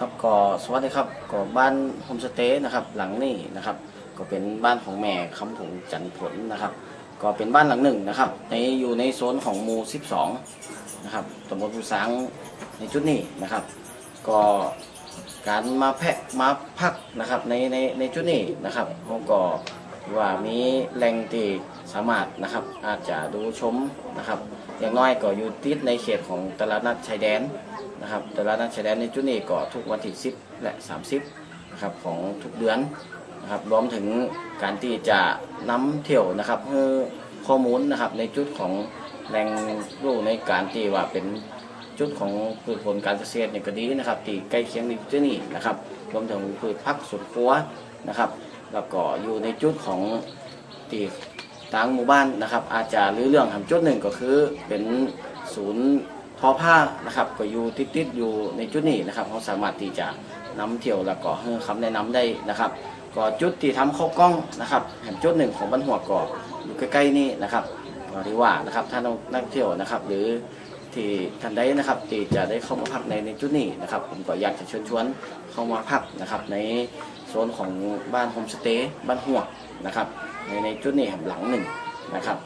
ครับก็สวัสดีครับก็บ้านโฮมสเตย์นะครับหลังนี้นะครับ ก็เป็นบ้านของแม่คำผงจันทร์ผลนะครับ ก็เป็นบ้านหลังหนึ่งนะครับ ในอยู่ในโซนของหมู่12นะครับตำบลภูสางในจุดนี้นะครับ ก็การมาแพะมาพักนะครับในในในจุดนี้นะครับเขาก็ว่ามีแหล่งที่สามารถนะครับอาจจะดูชมนะครับ อย่างน้อยก็อยู่ติดในเขตของตลาดนัดชายแดน นะครับ แต่ลาดนัดชายแดนในจุดนี้ก็ทุกวันที่10และ 30นะครับของทุกเดือนนะครับรวมถึงการที่จะนำเที่ยวนะครับเพื่อข้อมูลนะครับในจุดของแหล่งรู้ในการที่ว่าเป็นจุดของพืชผลการเกษตรเนี่ยก็ดีนะครับที่ใกล้เคียงในที่นี่นะครับรวมถึงพืชผักสวนครัวนะครับ แล้วก็อยู่ในจุดของที่ทางหมู่บ้านนะครับ อาจจะหรือเรื่องทำจุดหนึ่งก็คือเป็นศูนย์ อผ้านะครับก็อยู่ติดๆอยู่ในจุดนี้นะครับเขาสามารถที่จะนำเที่ยวแล้วก็ให้คำแนะนำได้นะครับ ก็จุดที่ทำข้ากล้องนะครับแห่งจุดหนึ่งของบ้านหัวก็อยู่ใกล้ๆนี่นะครับก็ที่ว่านะครับถ้านักเที่ยวนะครับ หรือที่ท่านใดนะครับที่จะได้เข้ามาพักในในจุดนี้นะครับ ผมก็อยากจะเชิญชวนเข้ามาพักนะครับ ในโซนของบ้านโฮมสเตย์บ้านหัวนะครับในในจุดนี้แหลังหนึ่งนะครับ